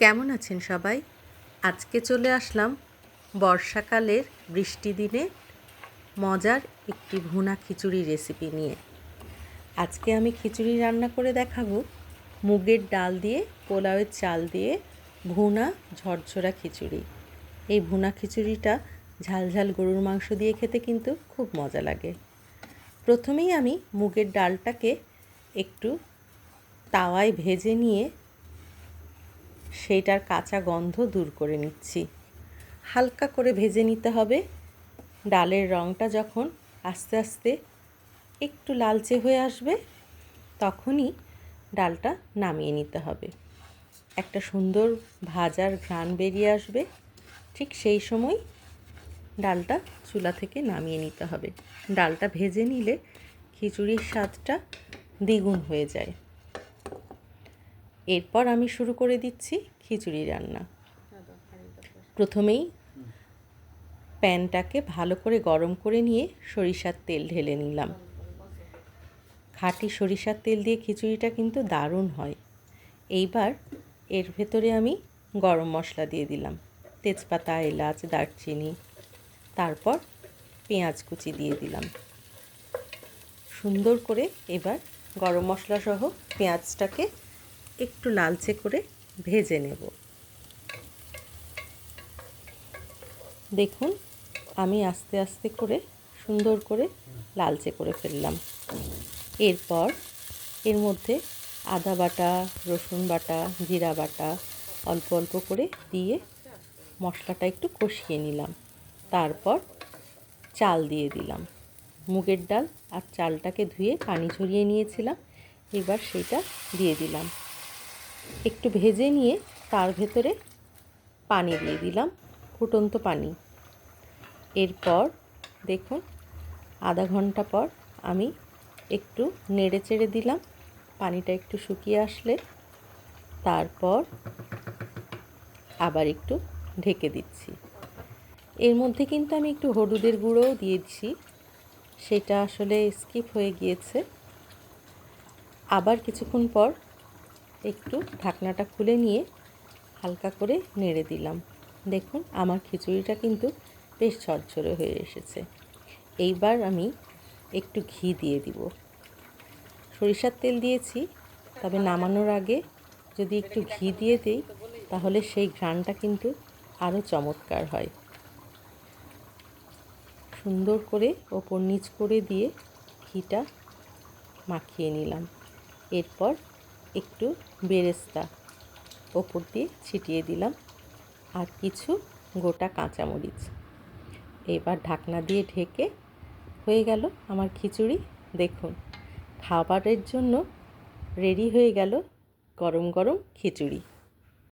কেমন আছেন সবাই? আজকে চলে আসলাম বর্ষাকালের বৃষ্টি দিনে মজার একটি ভুনা খিচুড়ি রেসিপি নিয়ে। আজকে আমি খিচুড়ি রান্না করে দেখাবো মুগের ডাল দিয়ে, পোলাওয়ের চাল দিয়ে ভুনা ঝরঝরা খিচুড়ি। এই ভুনা খিচুড়িটা ঝালঝাল গরুর মাংস দিয়ে খেতে কিন্তু খুব মজা লাগে। প্রথমেই আমি মুগের ডালটাকে একটু তাওয়ায় ভেজে নিয়ে সেইটার কাঁচা গন্ধ দূর করে নিচ্ছি। হালকা করে ভেজে নিতে হবে। ডালের রঙটা যখন আস্তে আস্তে একটু লালচে হয়ে আসবে, তখনই ডালটা নামিয়ে নিতে হবে। একটা সুন্দর ভাজার ঘ্রাণ বেরিয়ে আসবে। ঠিক সেই সময় ডালটা চুলা থেকে নামিয়ে নিতে হবে। ডালটা ভেজে নিলে খিচুড়ির স্বাদটা দ্বিগুণ হয়ে যায়। এরপর আমি শুরু করে দিচ্ছি খিচুড়ি রান্না। প্রথমেই প্যানটাকে ভালো করে গরম করে নিয়ে সরিষার তেল ঢেলে নিলাম। খাঁটি সরিষার তেল দিয়ে খিচুড়িটা কিন্তু দারুণ হয়। এইবার এর ভেতরে আমি গরম মশলা দিয়ে দিলাম। তেজপাতা, এলাচ, দারচিনি, তারপর পেঁয়াজ কুচি দিয়ে দিলাম। সুন্দর করে এবার গরম মশলা সহ পেঁয়াজটাকে একটু লালচে করে ভেজে নেব। দেখুন, আমি আস্তে আস্তে করে সুন্দর করে লালচে করে ফেললাম। এরপর এর মধ্যে আদা বাটা, রসুন বাটা, জিরা বাটা অল্প অল্প করে দিয়ে মশলাটা একটু কষিয়ে নিলাম। তারপর চাল দিয়ে দিলাম। মুগের ডাল আর চালটাকে ধুয়ে পানি ঝরিয়ে নিয়েছিলাম। এবার সেটা দিয়ে দিলাম। একটু ভেজে নিয়ে তার ভেতরে পানি দিয়ে দিলাম, ফুটন্ত পানি। এরপর দেখুন, আধা ঘণ্টা পর আমি একটু নেড়ে চেড়ে দিলাম, পানিটা একটু শুকিয়ে আসলে তারপর আবার একটু ঢেকে দিচ্ছি। এর মধ্যে কিন্তু আমি একটু হলুদের গুঁড়োও দিয়েছি সেটা আসলে স্কিপ হয়ে গিয়েছে। আবার কিছুক্ষণ পর একটু ঢাকনাটা খুলে নিয়ে হালকা করে নেড়ে দিলাম। দেখুন, আমার খিচুড়িটা কিন্তু বেশ ঝরঝরে হয়ে এসেছে। এইবার আমি একটু ঘি দিয়ে দিব। সরিষার তেল দিয়েছি, তবে নামানোর আগে যদি একটু ঘি দিয়ে দিই, তাহলে সেই ঘ্রাণটা কিন্তু আরও চমৎকার হয়। সুন্দর করে ওপর নিচ করে দিয়ে ঘিটা মাখিয়ে নিলাম। এরপর একটু বেরেস্তা ওপর দিয়ে ছিটিয়ে দিলাম আর কিছু গোটা কাঁচামরিচ। এবার ঢাকনা দিয়ে ঢেকে হয়ে গেল আমার খিচুড়ি। দেখুন, খাবারের জন্য রেডি হয়ে গেল গরম গরম খিচুড়ি।